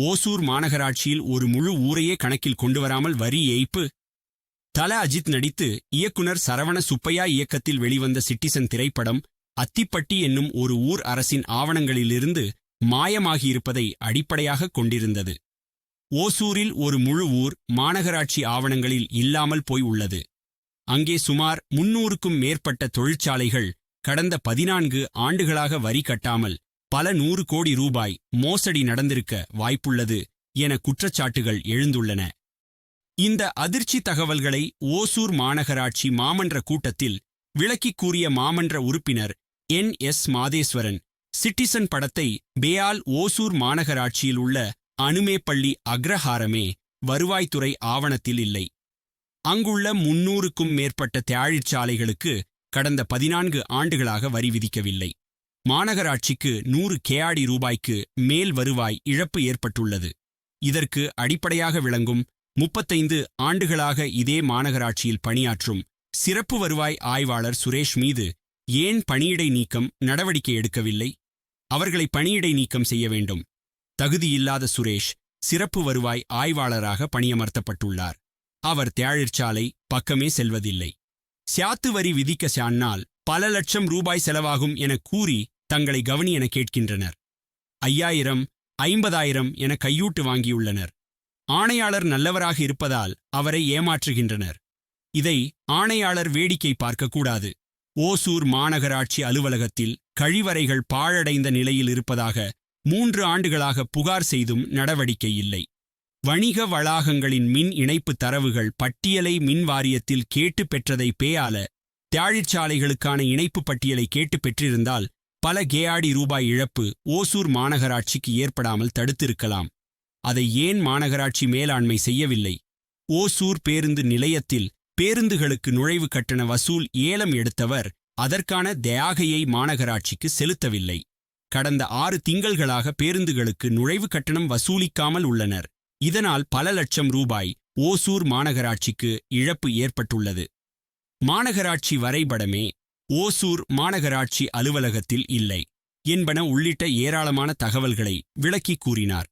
ஓசூர் மாநகராட்சியில் ஒரு முழு ஊரையே கணக்கில் கொண்டு வராமல் வரி ஏய்ப்பு. தல அஜித் நடித்து இயக்குனர் சரவண சுப்பையா இயக்கத்தில் வெளிவந்த சிட்டிசன் திரைப்படம் அத்திப்பட்டி என்னும் ஒரு ஊர் அரசின் ஆவணங்களிலிருந்து மாயமாகியிருப்பதை அடிப்படையாகக் கொண்டிருந்தது. ஓசூரில் ஒரு முழு ஊர் மாநகராட்சி ஆவணங்களில் இல்லாமல் போய் உள்ளது. அங்கே சுமார் முன்னூறுக்கும் மேற்பட்ட தொழிற்சாலைகள் கடந்த பதினான்கு ஆண்டுகளாக வரி கட்டாமல் பல நூறு கோடி ரூபாய் மோசடி நடந்திருக்க வாய்ப்புள்ளது என குற்றச்சாட்டுகள் எழுந்துள்ளன. இந்த அதிர்ச்சி தகவல்களை ஓசூர் மாநகராட்சி மாமன்ற கூட்டத்தில் விளக்கிக் கூறிய மாமன்ற உறுப்பினர் என். எஸ். மாதேஸ்வரன் சிட்டிசன் படத்தை பேயால் ஓசூர் மாநகராட்சியில் உள்ள அனுமேப்பள்ளி அக்ரஹாரமே வருவாய்த்துறை ஆவணத்தில் இல்லை. அங்குள்ள முன்னூறுக்கும் மேற்பட்ட தியாழிற்சாலைகளுக்கு கடந்த பதினான்கு ஆண்டுகளாக வரி விதிக்கவில்லை. மாநகராட்சிக்கு நூறு கேஆடி ரூபாய்க்கு மேல் வருவாய் இழப்பு ஏற்பட்டுள்ளது. இதற்கு அடிப்படையாக விளங்கும் முப்பத்தைந்து ஆண்டுகளாக இதே மாநகராட்சியில் பணியாற்றும் சிறப்பு வருவாய் ஆய்வாளர் சுரேஷ் மீது ஏன் பணியிடை நீக்கம் நடவடிக்கை எடுக்கவில்லை? அவர்களை பணியிடை நீக்கம் செய்ய வேண்டும். தகுதியில்லாத சுரேஷ் சிறப்பு வருவாய் ஆய்வாளராக பணியமர்த்தப்பட்டுள்ளார். அவர் தியாழிற்சாலை பக்கமே செல்வதில்லை. சியாத்து வரி விதிக்க சான்னால் பல லட்சம் ரூபாய் செலவாகும் என கூறி தங்களை கவனி என கேட்கின்றனர். ஐயாயிரம் ஐம்பதாயிரம் என கையூட்டு வாங்கியுள்ளனர். ஆணையாளர் நல்லவராக இருப்பதால் அவரை ஏமாற்றுகின்றனர். இதை ஆணையாளர் வேடிக்கை பார்க்கக்கூடாது ஓசூர் மாநகராட்சி அலுவலகத்தில் கழிவறைகள் பாழடைந்த நிலையில் இருப்பதாக மூன்று ஆண்டுகளாக புகார் செய்தும் நடவடிக்கை இல்லை. வணிக வளாகங்களின் மின் இணைப்பு தரவுகள் பட்டியலை மின் வாரியத்தில் கேட்டு பெற்றதை பேயால தியாழிச்சாலைகளுக்கான இணைப்பு பட்டியலை கேட்டு பெற்றிருந்தால் பல கேஆடி ரூபாய் இழப்பு ஓசூர் மாநகராட்சிக்கு ஏற்படாமல் தடுத்திருக்கலாம். அதை ஏன் மாநகராட்சி மேலாண்மை செய்யவில்லை? ஓசூர் பேருந்து நிலையத்தில் பேருந்துகளுக்கு நுழைவு கட்டண வசூல் ஏலம் எடுத்தவர் அதற்கான தியாகையை மாநகராட்சிக்கு செலுத்தவில்லை. கடந்த ஆறு திங்கள்களாக பேருந்துகளுக்கு நுழைவு கட்டணம் வசூலிக்காமல் உள்ளனர். இதனால் பல லட்சம் ரூபாய் ஓசூர் மாநகராட்சிக்கு இழப்பு ஏற்பட்டுள்ளது. மாநகராட்சி வரைபடமே ஓசூர் மாநகராட்சி அலுவலகத்தில் இல்லை என்பன உள்ளிட்ட ஏராளமான தகவல்களை விளக்கிக் கூறினார்.